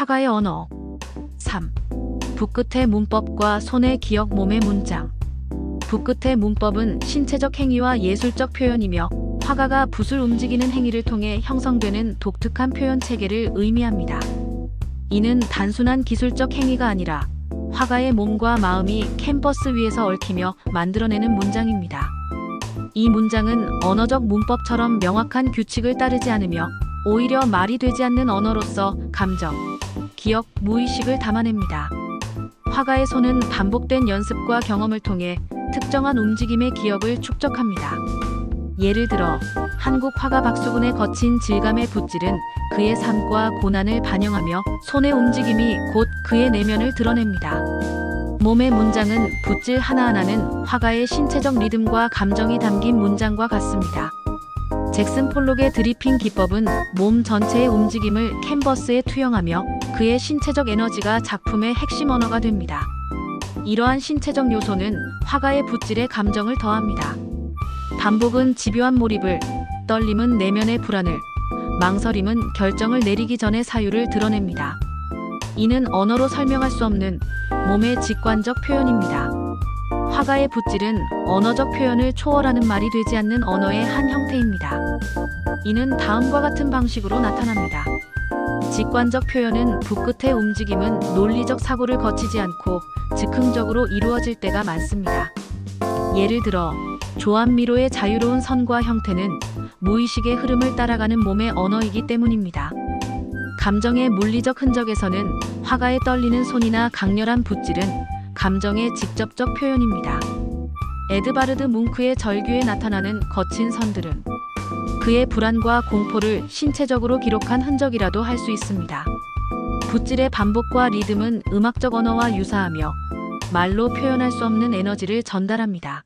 화가의 언어 3. 붓끝의 문법과 손의 기억 몸의 문장 붓끝의 문법은 신체적 행위와 예술적 표현이며 화가가 붓을 움직이는 행위를 통해 형성되는 독특한 표현 체계를 의미합니다. 이는 단순한 기술적 행위가 아니라 화가의 몸과 마음이 캔버스 위에서 얽히며 만들어내는 문장입니다. 이 문장은 언어적 문법처럼 명확한 규칙을 따르지 않으며 오히려 말이 되지 않는 언어로서 감정, 기억, 무의식을 담아냅니다. 화가의 손은 반복된 연습과 경험을 통해 특정한 움직임의 기억을 축적합니다. 예를 들어 한국 화가 박수근의 거친 질감의 붓질은 그의 삶과 고난을 반영하며 손의 움직임이 곧 그의 내면을 드러냅니다. 몸의 문장은 붓질 하나하나는 화가의 신체적 리듬과 감정이 담긴 문장과 같습니다. 잭슨 폴록의 드리핑 기법은 몸 전체의 움직임을 캔버스에 투영하며 그의 신체적 에너지가 작품의 핵심 언어가 됩니다. 이러한 신체적 요소는 화가의 붓질에 감정을 더합니다. 반복은 집요한 몰입을, 떨림은 내면의 불안을, 망설임은 결정을 내리기 전의 사유를 드러냅니다. 이는 언어로 설명할 수 없는 몸의 직관적 표현입니다. 화가의 붓질은 언어적 표현을 초월하는 말이 되지 않는 언어의 한 형태입니다. 이는 다음과 같은 방식으로 나타납니다. 직관적 표현은 붓끝의 움직임은 논리적 사고를 거치지 않고 즉흥적으로 이루어질 때가 많습니다. 예를 들어 조합미로의 자유로운 선과 형태는 무의식의 흐름을 따라가는 몸의 언어이기 때문입니다. 감정의 물리적 흔적에서는 화가의 떨리는 손이나 강렬한 붓질은 감정의 직접적 표현입니다. 에드바르드 뭉크의 절규에 나타나는 거친 선들은 그의 불안과 공포를 신체적으로 기록한 흔적이라도 할 수 있습니다. 붓질의 반복과 리듬은 음악적 언어와 유사하며 말로 표현할 수 없는 에너지를 전달합니다.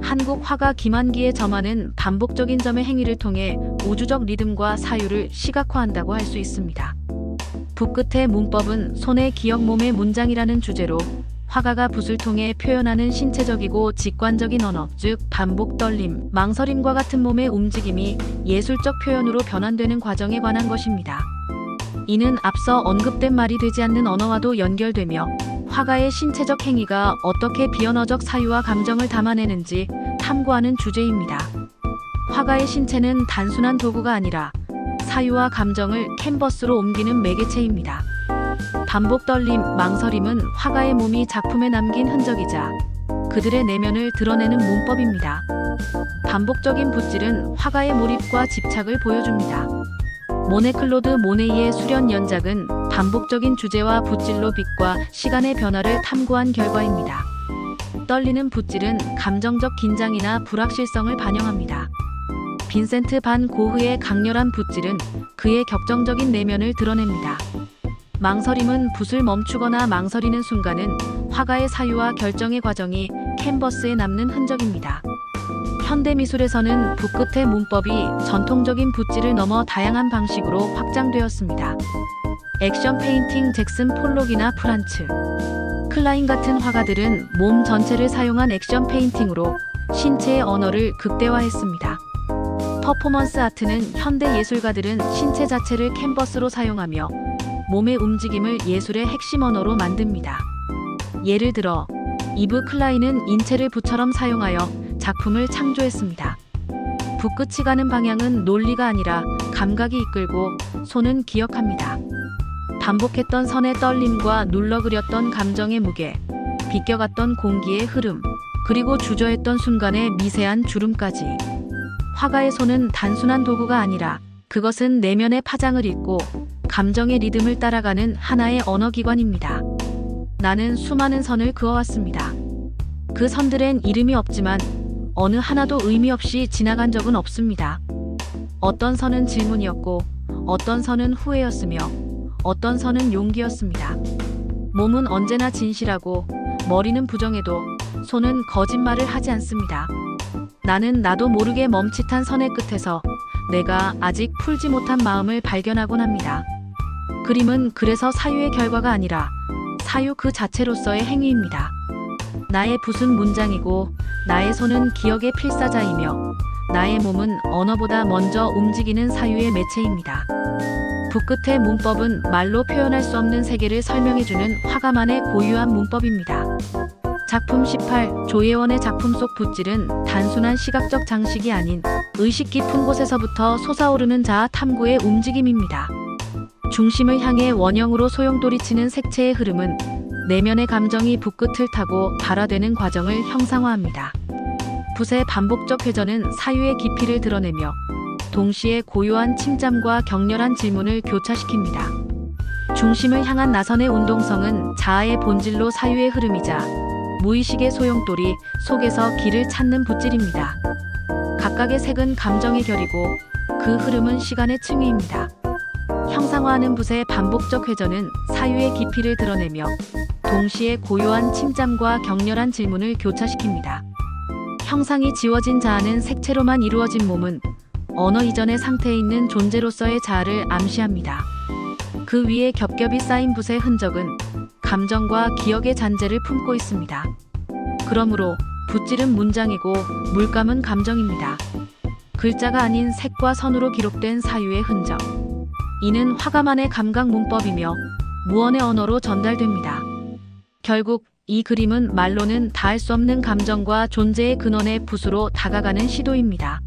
한국 화가 김한기의 점화는 반복적인 점의 행위를 통해 우주적 리듬과 사유를 시각화한다고 할 수 있습니다. 붓끝의 문법은 손의 기억 몸의 문장이라는 주제로 화가가 붓을 통해 표현하는 신체적이고 직관적인 언어, 즉 반복 떨림, 망설임과 같은 몸의 움직임이 예술적 표현으로 변환되는 과정에 관한 것입니다. 이는 앞서 언급된 말이 되지 않는 언어와도 연결되며 화가의 신체적 행위가 어떻게 비언어적 사유와 감정을 담아내는지 탐구하는 주제입니다. 화가의 신체는 단순한 도구가 아니라 사유와 감정을 캔버스로 옮기는 매개체입니다. 반복 떨림, 망설임은 화가의 몸이 작품에 남긴 흔적이자 그들의 내면을 드러내는 문법입니다. 반복적인 붓질은 화가의 몰입과 집착을 보여줍니다. 모네 클로드 모네이의 수련 연작은 반복적인 주제와 붓질로 빛과 시간의 변화를 탐구한 결과입니다. 떨리는 붓질은 감정적 긴장이나 불확실성을 반영합니다. 빈센트 반 고흐의 강렬한 붓질은 그의 격정적인 내면을 드러냅니다. 망설임은 붓을 멈추거나 망설이는 순간은 화가의 사유와 결정의 과정이 캔버스에 남는 흔적입니다. 현대 미술에서는 붓끝의 문법이 전통적인 붓질을 넘어 다양한 방식으로 확장되었습니다. 액션 페인팅 잭슨 폴록이나 프란츠 클라인 같은 화가들은 몸 전체를 사용한 액션 페인팅으로 신체의 언어를 극대화했습니다. 퍼포먼스 아트는 현대 예술가들은 신체 자체를 캔버스로 사용하며 몸의 움직임을 예술의 핵심 언어로 만듭니다. 예를 들어 이브 클라인은 인체를 붓처럼 사용하여 작품을 창조했습니다. 붓끝이 가는 방향은 논리가 아니라 감각이 이끌고 손은 기억합니다. 반복했던 선의 떨림과 눌러 그렸던 감정의 무게, 비껴갔던 공기의 흐름, 그리고 주저했던 순간의 미세한 주름까지. 화가의 손은 단순한 도구가 아니라 그것은 내면의 파장을 잇고 감정의 리듬을 따라가는 하나의 언어기관입니다. 나는 수많은 선을 그어왔습니다. 그 선들엔 이름이 없지만 어느 하나도 의미 없이 지나간 적은 없습니다. 어떤 선은 질문이었고, 어떤 선은 후회였으며, 어떤 선은 용기였습니다. 몸은 언제나 진실하고, 머리는 부정해도, 손은 거짓말을 하지 않습니다. 나는 나도 모르게 멈칫한 선의 끝에서 내가 아직 풀지 못한 마음을 발견하곤 합니다. 그림은 그래서 사유의 결과가 아니라 사유 그 자체로서의 행위입니다. 나의 붓은 문장이고 나의 손은 기억의 필사자이며 나의 몸은 언어보다 먼저 움직이는 사유의 매체입니다. 붓끝의 문법은 말로 표현할 수 없는 세계를 설명해주는 화가만의 고유한 문법입니다. 작품 18 조예원의 작품 속 붓질은 단순한 시각적 장식이 아닌 의식 깊은 곳에서부터 솟아오르는 자아 탐구의 움직임입니다. 중심을 향해 원형으로 소용돌이치는 색채의 흐름은 내면의 감정이 붓끝을 타고 발화되는 과정을 형상화합니다. 붓의 반복적 회전은 사유의 깊이를 드러내며 동시에 고요한 침잠과 격렬한 질문을 교차시킵니다. 중심을 향한 나선의 운동성은 자아의 본질로 사유의 흐름이자 무의식의 소용돌이 속에서 길을 찾는 붓질입니다. 각각의 색은 감정의 결이고 그 흐름은 시간의 층위입니다. 형상화하는 붓의 반복적 회전은 사유의 깊이를 드러내며 동시에 고요한 침잠과 격렬한 질문을 교차시킵니다. 형상이 지워진 자아는 색채로만 이루어진 몸은 언어 이전의 상태에 있는 존재로서의 자아를 암시합니다. 그 위에 겹겹이 쌓인 붓의 흔적은 감정과 기억의 잔재를 품고 있습니다. 그러므로 붓질은 문장이고 물감은 감정입니다. 글자가 아닌 색과 선으로 기록된 사유의 흔적. 이는 화가만의 감각 문법이며 무언의 언어로 전달됩니다. 결국 이 그림은 말로는 닿을 수 없는 감정과 존재의 근원의 붓으로 다가가는 시도입니다.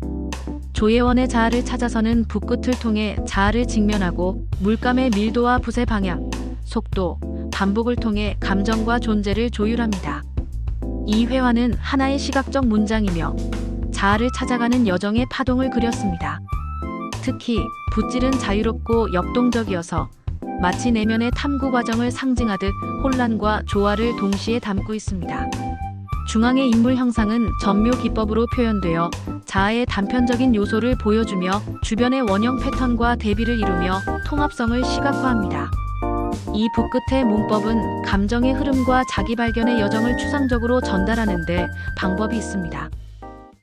조예원의 자아를 찾아서는 붓끝을 통해 자아를 직면하고 물감의 밀도와 붓의 방향, 속도, 반복을 통해 감정과 존재를 조율합니다. 이 회화는 하나의 시각적 문장이며 자아를 찾아가는 여정의 파동을 그렸습니다. 특히 붓질은 자유롭고 역동적이어서 마치 내면의 탐구 과정을 상징하듯 혼란과 조화를 동시에 담고 있습니다. 중앙의 인물 형상은 전묘 기법으로 표현되어 자아의 단편적인 요소를 보여주며 주변의 원형 패턴과 대비를 이루며 통합성을 시각화합니다. 이 붓끝의 문법은 감정의 흐름과 자기 발견의 여정을 추상적으로 전달하는데 방법이 있습니다.